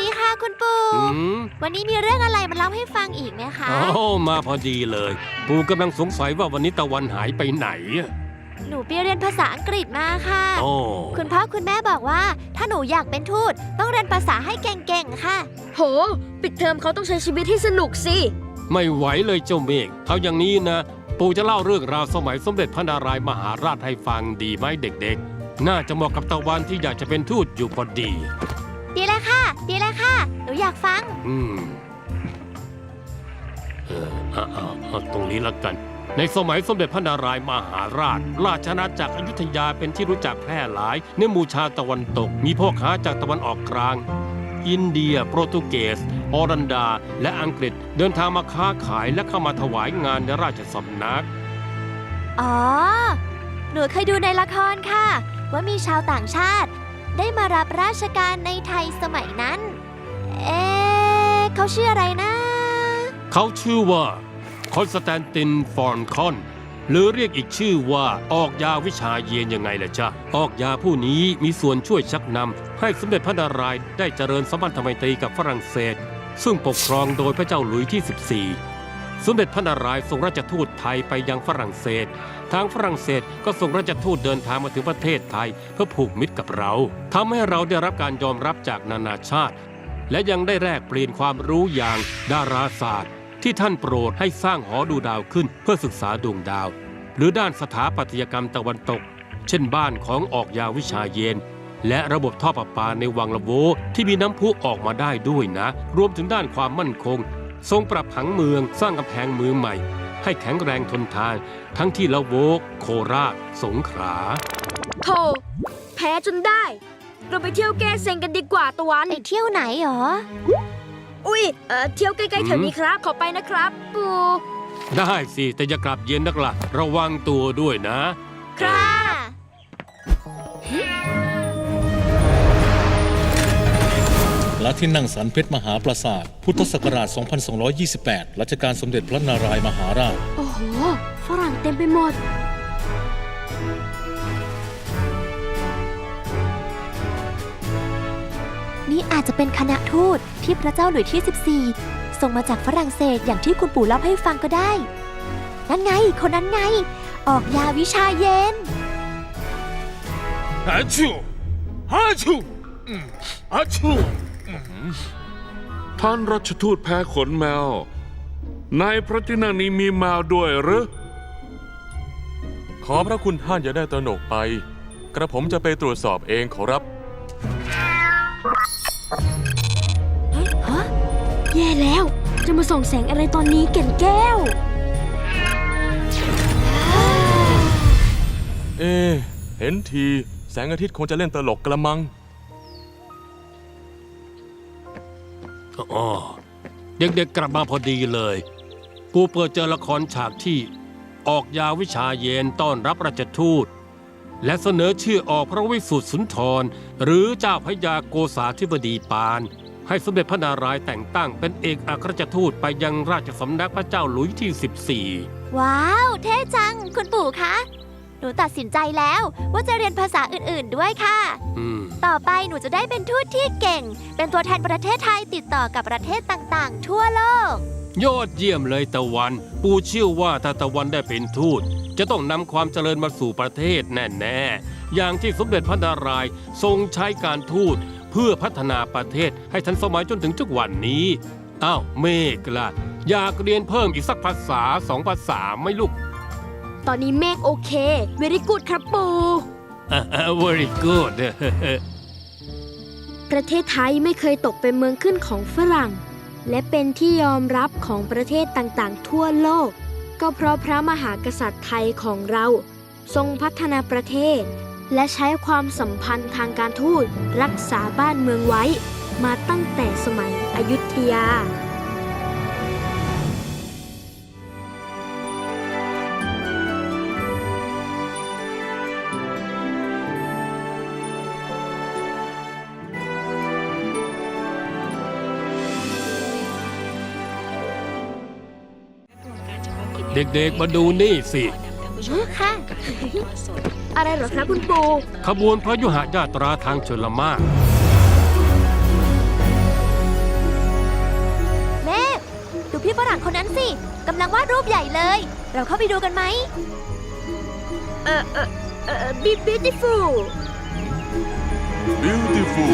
ดีค่ะคุณปู่ อืมวันนี้มีเรื่องอะไรมาเล่าให้ฟังอีกไหมคะ โอ้มาพอดีเลย ปู่กำลังสงสัยว่าวันนี้ตะวันหายไปไหนอะหนูไปเรียนภาษาอังกฤษมาค่ะ โอ้คุณพ่อคุณแม่บอกว่า ถ้าหนูอยากเป็นทูตต้องเรียนภาษาให้เก่งๆค่ะ โห ปิดเทอมเขาต้องใช้ชีวิตให้สนุกสิ ไม่ไหวเลยเจ้าเมฆเอาอย่างนี้นะ ปู่จะเล่าเรื่องราวสมัยสมเด็จพระนารายณ์มหาราชให้ฟังดีไหมเด็กๆ น่าจะเหมาะกับตะวันที่อยากจะเป็นทูตอยู่พอดี นูอยากฟัง อืม เออเอาเอาเอาตรงนี้ละกัน ในสมัยสมเด็จพระนารายณ์มหาราช ราชอาณาจักรอยุธยาเป็นที่รู้จักแพร่หลายในหมู่ชาวตะวันตก มีพ่อค้าจากตะวันออกกลาง อินเดีย โปรตุเกสออรันดา และอังกฤษ เดินทางมาค้าขายและเข้ามาถวายงานในราชสำนัก อ๋อ หนูเคยดูในละครค่ะ ว่ามีชาวต่างชาติ ได้มารับราชการในไทยสมัยนั้น เอ๊ะเขาชื่ออะไรนะ เขาชื่อว่าคอนสแตนตินฟอนคอน หรือเรียกอีกชื่อว่าออกยาวิชาเยนยังไงล่ะจ๊ะออกยาผู้นี้มีส่วนช่วยชักนำให้สมเด็จพระนารายณ์ได้เจริญสัมพันธไมตรีกับฝรั่งเศส ซึ่งปกครองโดยพระเจ้าหลุยที่ 14 สมเด็จพระนารายณ์ส่งราชทูตไทยไปยังฝรั่งเศส ทางฝรั่งเศสก็ส่งราชทูตเดินทางมาถึงประเทศไทย เพื่อผูกมิตรกับเราทำให้เราได้รับการยอมรับจากนานาชาติ และยังได้แลกเปลี่ยนความรู้อย่างดาราศาสตร์ ที่ท่านโปรดให้สร้างหอดูดาวขึ้นเพื่อศึกษาดวงดาว หรือด้านสถาปัตยกรรมตะวันตก เช่นบ้านของออกยาวิชาเยนและระบบท่อประปาในวังละโวที่มีน้ำพุออกมาได้ด้วยนะ รวมถึงด้านความมั่นคง ทรงปรับผังเมืองสร้างกำแพงเมืองใหม่ ให้แข็งแรงทนทาน ทั้งที่ละโวโคราช สงขลาโธ่แพ้จนได้ เราไปเที่ยวแก้เซ็งกันดีกว่าตะวัน ไปเที่ยวไหนหรอ อุ้ยเอ่อเที่ยวใกล้ๆแถวนี้ครับ ขอไปนะครับ ปูได้สิ แต่อย่ากลับเย็นนักละ่ะระวังตัวด้วยนะค่ะและที่นั่งสันเพชรมหาปราสาท พุทธศักราช 2228 รัชกาลสมเด็จพระนารายณ์มหาราช โอ้โห ฝรั่งเต็มไปหมด นี่อาจจะเป็นคณะทูตที่พระเจ้าหลุยส์ที่ 14 ส่งมาจากฝรั่งเศสอย่างที่คุณปู่เล่าให้ฟังก็ได้ นั่นไง คนนั้นไง ออกยาวิชาเย็นอาชูอาชูอืมอาชูอืมท่านรัชทูตแพ้ขนแมว ในพระที่นั่งนี้มีแมวด้วยหรือ ขอพระคุณท่านอย่าได้ตระหนกไป กระผมจะไปตรวจสอบเองขอรับ แย่แล้ว จะมาส่องแสงอะไรตอนนี้แก่นแก้ว เอะเห็นทีแสงอาทิตย์คงจะเล่นตลกกระมัง อ๋อเด็กๆกลับมาพอดีเลย กูเปิดเจอละครฉากที่ออกยาวิชาเยนต้อนรับราชทูต และเสนอชื่อออกพระวิสุทธิสุนทร หรือเจ้าพระยาโกษาธิบดีปาน ให้สมเด็จพระนารายณ์แต่งตั้งเป็นเอกอัครราชทูตไปยังราชสำนักพระเจ้าหลุยส์ที่ 14 ว้าว เท่จัง คุณปู่คะ หนูตัดสินใจแล้วว่าจะเรียนภาษาอื่นๆด้วยค่ะ อืม ต่อไปหนูจะได้เป็นทูตที่เก่ง เป็นตัวแทนประเทศไทยติดต่อกับประเทศต่างๆ ทั่วโลก ยอดเยี่ยมเลยตะวัน ปู่เชื่อว่าถ้าตะวันได้เป็นทูตจะต้องนำความเจริญมาสู่ประเทศแน่ๆ อย่างที่สมเด็จพระนารายณ์ทรงใช้การทูตเพื่อพัฒนาประเทศให้ทันสมัยจนถึงทุกวันนี้อ้าวเมฆล่ะอยากเรียนเพิ่มอีกสักภาษาสองภาษาไหม่ลูกตอนนี้เมฆโอเคเวริกูดครับปู อ่า very good ประเทศไทยไม่เคยตกเป็นเมืองขึ้นของฝรั่ง และเป็นที่ยอมรับของประเทศต่างๆ ทั่วโลก ก็เพราะพระมหากษัตริย์ไทยของเราทรงพัฒนาประเทศ และใช้ความสัมพันธ์ทางการทูตรักษาบ้านเมืองไว้ มาตั้งแต่สมัยอยุธยา เด็กๆมาดูนี่สิ ค่ะ อะไรเหรอคะคุณปู่ขบวนพระยุหญาตราทางชลมาก เม่ดูพี่ฝรั่งคนนั้นสิกำลังวาดรูปใหญ่เลย เราเข้าไปดูกันไหม เออเออเออ be beautiful beautiful